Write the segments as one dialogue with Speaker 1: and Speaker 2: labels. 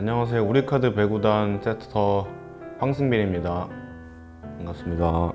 Speaker 1: 안녕하세요. 우리카드 배구단 세터터 황승빈입니다. 반갑습니다.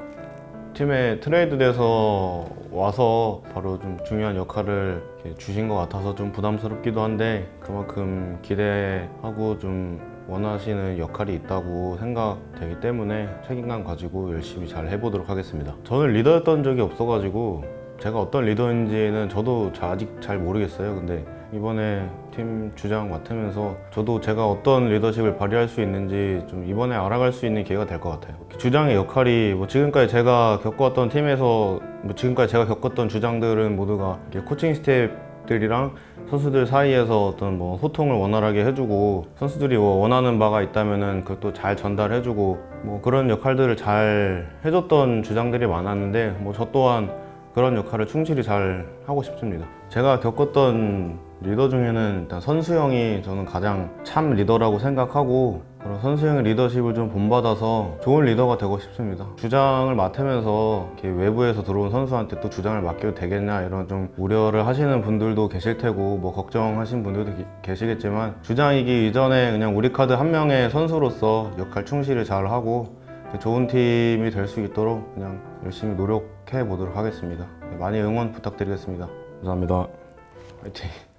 Speaker 1: 팀에 트레이드돼서 와서 바로 좀 중요한 역할을 주신 것 같아서 좀 부담스럽기도 한데 그만큼 기대하고 좀 원하시는 역할이 있다고 생각되기 때문에 책임감 가지고 열심히 잘 해보도록 하겠습니다. 저는 리더였던 적이 없어가지고 제가 어떤 리더인지는 저도 자- 아직 잘 모르겠어요. 근데 이번에 팀 주장 맡으면서 저도 제가 어떤 리더십을 발휘할 수 있는지 좀 이번에 알아갈 수 있는 기회가 될 것 같아요. 주장의 역할이 뭐 지금까지 제가 겪었던 팀에서 뭐 지금까지 제가 겪었던 주장들은 모두가 코칭 스태프들이랑 선수들 사이에서 어떤 뭐 소통을 원활하게 해주고 선수들이 뭐 원하는 바가 있다면은 그것도 잘 전달해주고 뭐 그런 역할들을 잘 해줬던 주장들이 많았는데 뭐 저 또한 그런 역할을 충실히 잘 하고 싶습니다. 제가 겪었던 리더 중에는 일단 선수형이 저는 가장 참 리더라고 생각하고 그런 선수형의 리더십을 좀 본받아서 좋은 리더가 되고 싶습니다. 주장을 맡으면서 외부에서 들어온 선수한테 또 주장을 맡겨도 되겠냐 이런 좀 우려를 하시는 분들도 계실 테고 뭐 걱정하신 분들도 기- 계시겠지만 주장이기 이전에 그냥 우리 카드 한 명의 선수로서 역할 충실을 잘 하고 좋은 팀이 될 수 있도록 그냥 열심히 노력해 보도록 하겠습니다. 많이 응원 부탁드리겠습니다. 감사합니다. 화이팅!